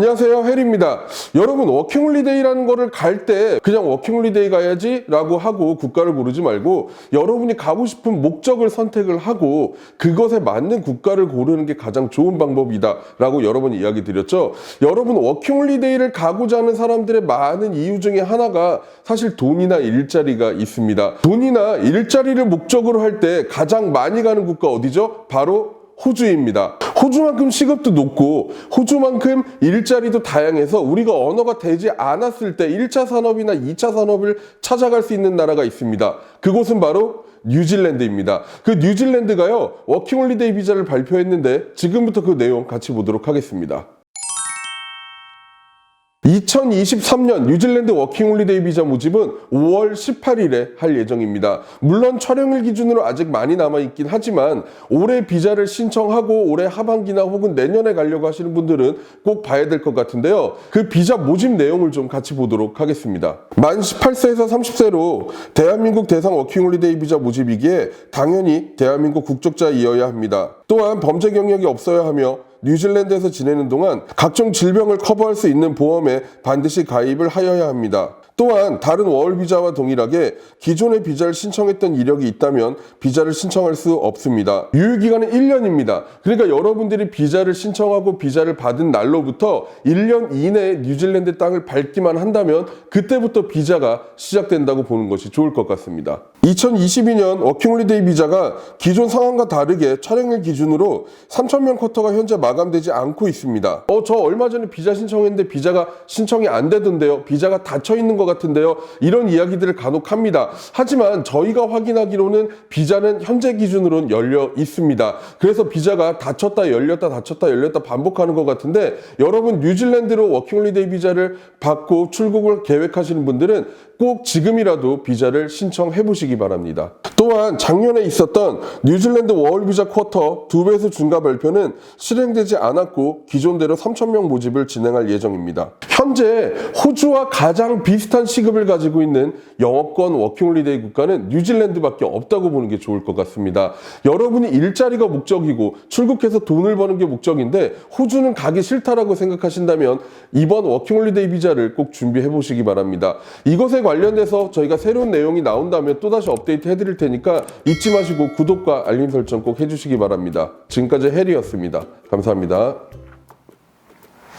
안녕하세요 해리입니다 여러분 워킹홀리데이라는 거를 갈 때 그냥 워킹홀리데이 가야지 라고 하고 국가를 고르지 말고 여러분이 가고 싶은 목적을 선택을 하고 그것에 맞는 국가를 고르는 게 가장 좋은 방법이다 라고 여러 번 이야기 드렸죠 여러분 워킹홀리데이를 가고자 하는 사람들의 많은 이유 중에 하나가 사실 돈이나 일자리가 있습니다 돈이나 일자리를 목적으로 할 때 가장 많이 가는 국가 어디죠? 바로 호주입니다. 호주만큼 시급도 높고 호주만큼 일자리도 다양해서 우리가 언어가 되지 않았을 때 1차 산업이나 2차 산업을 찾아갈 수 있는 나라가 있습니다. 그곳은 바로 뉴질랜드입니다. 그 뉴질랜드가요, 워킹홀리데이 비자를 발표했는데 지금부터 그 내용 같이 보도록 하겠습니다. 2023년 뉴질랜드 워킹홀리데이 비자 모집은 5월 18일에 할 예정입니다. 물론 촬영일 기준으로 아직 많이 남아있긴 하지만 올해 비자를 신청하고 올해 하반기나 혹은 내년에 가려고 하시는 분들은 꼭 봐야 될 것 같은데요. 그 비자 모집 내용을 좀 같이 보도록 하겠습니다. 만 18세에서 30세로 대한민국 대상 워킹홀리데이 비자 모집이기에 당연히 대한민국 국적자이어야 합니다. 또한 범죄 경력이 없어야 하며 뉴질랜드에서 지내는 동안 각종 질병을 커버할 수 있는 보험에 반드시 가입을 하여야 합니다. 또한 다른 워홀 비자와 동일하게 기존의 비자를 신청했던 이력이 있다면 비자를 신청할 수 없습니다. 유효 기간은 1년입니다. 그러니까 여러분들이 비자를 신청하고 비자를 받은 날로부터 1년 이내에 뉴질랜드 땅을 밟기만 한다면 그때부터 비자가 시작된다고 보는 것이 좋을 것 같습니다. 2022년 워킹홀리데이 비자가 기존 상황과 다르게 촬영일 기준으로 3,000명 쿼터가 현재 마감되지 않고 있습니다. 어, 저 얼마 전에 비자 신청했는데 비자가 신청이 안 되던데요. 비자가 닫혀 있는 것 같은데요. 이런 이야기들을 간혹 합니다. 하지만 저희가 확인하기로는 비자는 현재 기준으로는 열려 있습니다. 그래서 비자가 닫혔다 열렸다 닫혔다 열렸다 반복하는 것 같은데 여러분 뉴질랜드로 워킹홀리데이 비자를 받고 출국을 계획하시는 분들은 꼭 지금이라도 비자를 신청해 보시기 바랍니다. 또한 작년에 있었던 뉴질랜드 워홀 비자 쿼터 두 배수 증가 발표는 실행되지 않았고 기존대로 3,000명 모집을 진행할 예정입니다. 현재 호주와 가장 비슷한 시급을 가지고 있는 영어권 워킹홀리데이 국가는 뉴질랜드밖에 없다고 보는 게 좋을 것 같습니다. 여러분이 일자리가 목적이고 출국해서 돈을 버는 게 목적인데 호주는 가기 싫다라고 생각하신다면 이번 워킹홀리데이 비자를 꼭 준비해 보시기 바랍니다. 이것에 관련돼서 저희가 새로운 내용이 나온다면 또다시 업데이트 해드릴 테니까 잊지 마시고 구독과 알림 설정 꼭 해주시기 바랍니다. 지금까지 해리였습니다. 감사합니다.